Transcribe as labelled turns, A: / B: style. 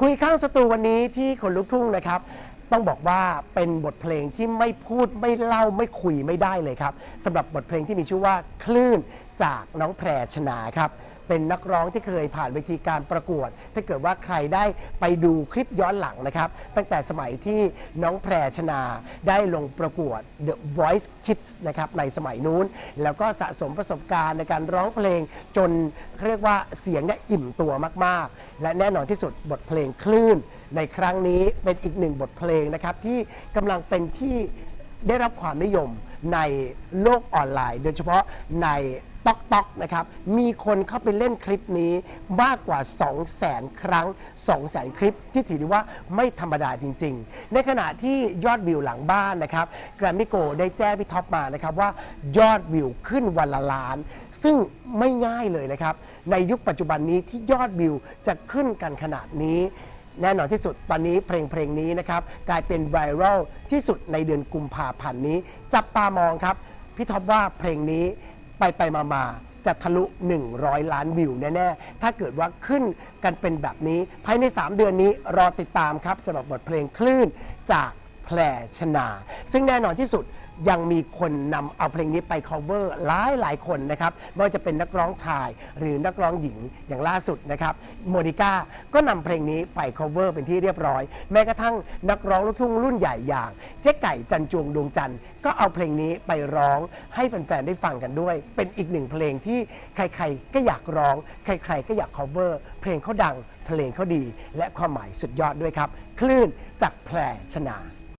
A: คุยข้างสตูวันนี้ที่ขนลุกทุ่งนะครับ ต้องบอกว่าเป็นบทเพลงที่ไม่พูดไม่เล่าไม่คุยไม่ได้เลยครับสำหรับบทเพลงที่มีชื่อว่าคลื่นจากน้องแพรชนาครับเป็นนักร้องที่เคยผ่านเวทีการประกวด ถ้าเกิดว่าใครได้ไปดูคลิปย้อนหลังนะครับ ตั้งแต่สมัยที่น้องแพรชนาได้ลงประกวด The Voice Kids นะครับในสมัยนู้น แล้วก็สะสมประสบการณ์ในการร้องเพลงจนเรียกว่าเสียงเนี่ยอิ่มตัวมากๆ และแน่นอนที่สุดบทเพลงคลื่น ในครั้งนี้เป็นอีกหนึ่งบทเพลงนะครับที่กำลังเป็นที่ได้รับความนิยมในโลกออนไลน์ โดยเฉพาะในต๊อกต๊อกนะครับ มีคนเข้าไปเล่นคลิปนี้มากกว่า 2 0 0แสนครั้ง 2 0 0แสนคลิปที่ถือได้ว่าไม่ธรรมดาจริง ๆ ในขณะที่ยอดวิวหลังบ้านนะครับแกรมมี่โกได้แจ้งพี่ท็อปมานะครับว่ายอดวิวขึ้นวันละล้าน ซึ่งไม่ง่ายเลยนะครับ ในยุคปัจจุบันนี้ที่ยอดวิวจะขึ้นกันขนาดนี้ แน่นอนที่สุดตอนนี้เพลงเพลงนี้นะครับกลายเป็นไวรัลที่สุดในเดือนกุมภาพันธ์นี้ จับตามองครับ พี่ท็อปว่าเพลงนี้ไปไปมามาจะทะลุ 100 ล้านวิวแน่ ๆ ถ้าเกิดว่าขึ้นกันเป็นแบบนี้ ภายใน 3 เดือนนี้รอติดตามครับสำหรับบทเพลงคลื่นจากแพรชนา ซึ่งแน่นอนที่สุด ยังมีคนนำเอาเพลงนี้ไป cover หลายหลายคนนะครับไม่ว่าจะเป็นนักร้องชายหรือนักร้องหญิงอย่างล่าสุดนะครับโมนิก้าก็นำเพลงนี้ไป cover เป็นที่เรียบร้อย แม้กระทั่งนักร้องลูกทุ่งรุ่นใหญ่อย่าง เจ๊ไก่จันจวงดวงจันทร์ก็เอาเพลงนี้ไปร้องให้แฟนๆได้ฟังกันด้วย เป็นอีกหนึ่งเพลงที่ใครๆก็อยากร้อง ใครๆก็อยาก cover เพลงเขาดัง เพลงเขาดี และความหมายสุดยอดด้วยครับ คลื่นจากแพรชนา